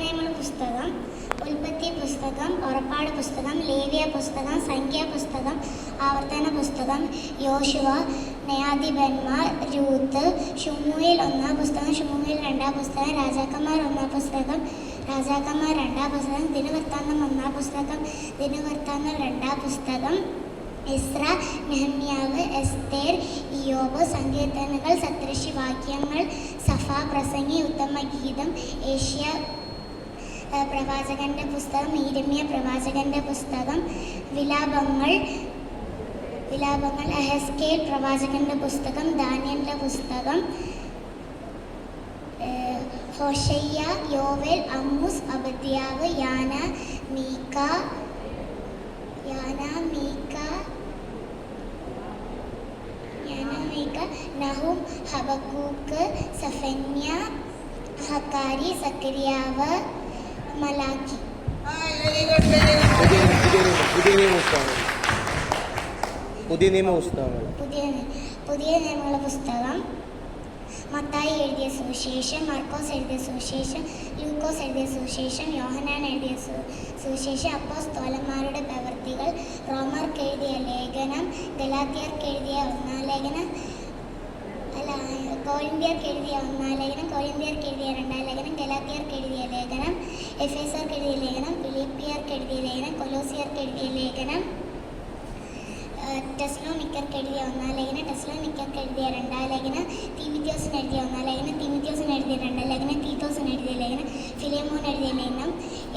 നിയമ പുസ്തകം ഉൽപ്പത്തി പുസ്തകം പുറപ്പാട് പുസ്തകം ലേവ്യ പുസ്തകം സംഖ്യാ പുസ്തകം ആവർത്തന പുസ്തകം യോശുവ ന്യായാധിപന്മാർ രൂത്ത് ഷുമുയിൽ ഒന്നാം പുസ്തകം ഷുമുയിൽ രണ്ടാം പുസ്തകം രാജാക്കന്മാർ ഒന്നാം പുസ്തകം രാജാക്കന്മാർ രണ്ടാം പുസ്തകം ദിനവൃത്താന്തം ഒന്നാം പുസ്തകം ദിനവൃത്താന്തം രണ്ടാം പുസ്തകം ഇസ്ര നെഹമ്യാവ് എസ്തേർ ഇയോബ് സങ്കീർത്തനങ്ങൾ സത്രശി വാക്യങ്ങൾ സഫ പ്രസംഗി ഉത്തമ ഗീതം ഏഷ്യ പ്രവാചകന്റെ പുസ്തകം ഈരമ്യ പ്രവാചകന്റെ പുസ്തകം വിലാപങ്ങൾ വിലാപങ്ങൾ എഹസ്കേൽ പ്രവാചകന്റെ പുസ്തകം ദാനിയന്റെ പുസ്തകം ഹോഷയ്യ യോവൽ അമ്മൂസ് അബദ്യാവ് യാന മീക്ക യാന മീക്ക നഹും ഹബക്കൂക്ക് സഫന്യ ഹക്കാരി സക്കരിയാവ് മലാക്കി പുതിയ നിയമ പുസ്തകങ്ങൾ. പുതിയ നിയമ പുസ്തകങ്ങൾ പുതിയ പുതിയ പുസ്തകം. മത്തായി എഴുതിയ സുവിശേഷം മർക്കോസ് എഴുതിയ സുവിശേഷം ലൂക്കോസ് എഴുതിയ സുവിശേഷം യോഹനാൻ എഴുതിയ സുവിശേഷം അപ്പോസ്തോലന്മാരുടെ പ്രവൃത്തികൾ റോമർക്ക് എഴുതിയ ലേഖനം ഗലാത്തിയർക്ക് എഴുതിയ ഒന്നാം ലേഖനം അല്ല കോളിന്ത്യർക്ക് എഴുതിയ ഒന്നാം ലേഖനം കോളിന്ത്യർക്ക് എഴുതിയ രണ്ടാം ലേഖനം ഗലാത്തിയർക്ക് എഴുതിയ ലേഖനം എഫ് എസർക്ക് എഴുതിയ ലേഖനം ഫിലിപ്പിയർക്ക് എഴുതിയ ലേഖനം കൊലോസിയർക്ക് എഴുതിയ ലേഖനം ടെസ്ലോ മിക്കർക്ക് എഴുതിയ ഒന്നാം ലേഖനം ടെസ്ലോ മിക്കർക്ക് എഴുതിയ രണ്ടാം ലേഖനം തിമിത്യോസിന് എഴുതിയ ഒന്നാം ലേഖനം തിമിത്യോസിന് എഴുതിയ രണ്ടാം ലേഖനം തീത്തോസിന് എഴുതിയ ലേഖനം ഫിലേമോൻ എഴുതിയ ലേഖനം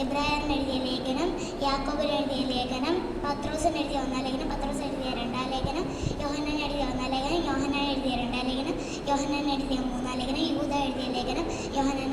എബ്രായറിന് എഴുതിയ ലേഖനം യാക്കോബിന് എഴുതിയ ലേഖനം പത്രോസിന് എഴുതിയ ഒന്നാം ലേഖനം പത്രോസ് എഴുതിയ രണ്ടാം ലേഖനം യോഹന്നാൻ എഴുതിയ ഒന്നാം ലേഖനം യോഹന്നാൻ എഴുതിയ രണ്ടാം ലേഖനം യോഹന്നാൻ എഴുതിയ മൂന്നാം ലേഖനം യൂത എഴുതിയ ലേഖനം യോഹന്നാൻ